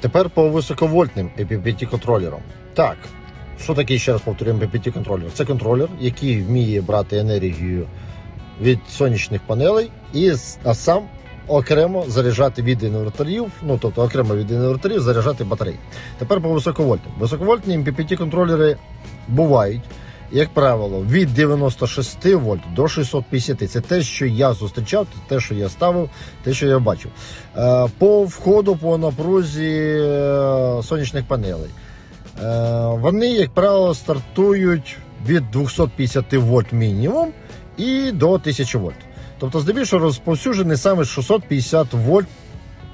Тепер по високовольтним MPPT контролерам. Так, що таке ще раз повторюємо MPPT контролер? Це контролер, який вміє брати енергію від сонячних панелей і а сам окремо заряджати від інверторів, ну тобто окремо від інверторів заряджати батареї. Тепер по високовольтним. Високовольтні MPPT контролери бувають. Як правило, від 96 вольт до 650. Це те, що я зустрічав, те, що я ставив, те, що я бачив. Е, По входу по напрузі е, сонячних панелей. Е, Вони, як правило, стартують від 250 вольт мінімум і до 1000 вольт. Тобто, здебільшого розповсюджений саме 650 вольт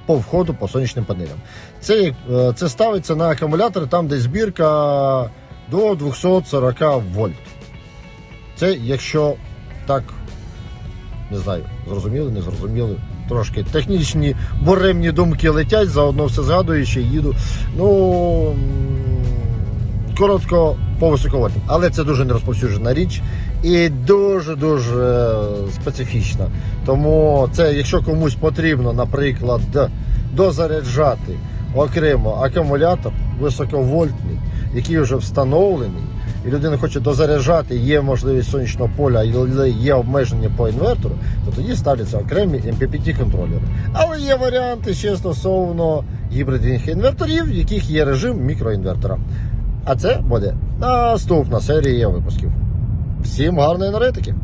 по входу по сонячним панелям. Це, це ставиться на акумулятор, там де збірка до 240 вольт. Це якщо так, не знаю, зрозуміли, не зрозуміли. Трошки технічні буремні думки летять, заодно все згадую, ще їду. Ну коротко по високовольтним. Але це дуже нерозповсюджена річ і дуже-дуже специфічна. Тому це, якщо комусь потрібно, наприклад, дозаряджати окремо акумулятор високовольтний, який вже встановлений, і людина хоче дозаряджати, є можливість сонячного поля, але є обмеження по інвертору, то тоді ставляться окремі MPPT контролери. Але є варіанти ще стосовно гібридних інверторів, в яких є режим мікроінвертора. А це буде наступна серія випусків. Всім гарної енергетики!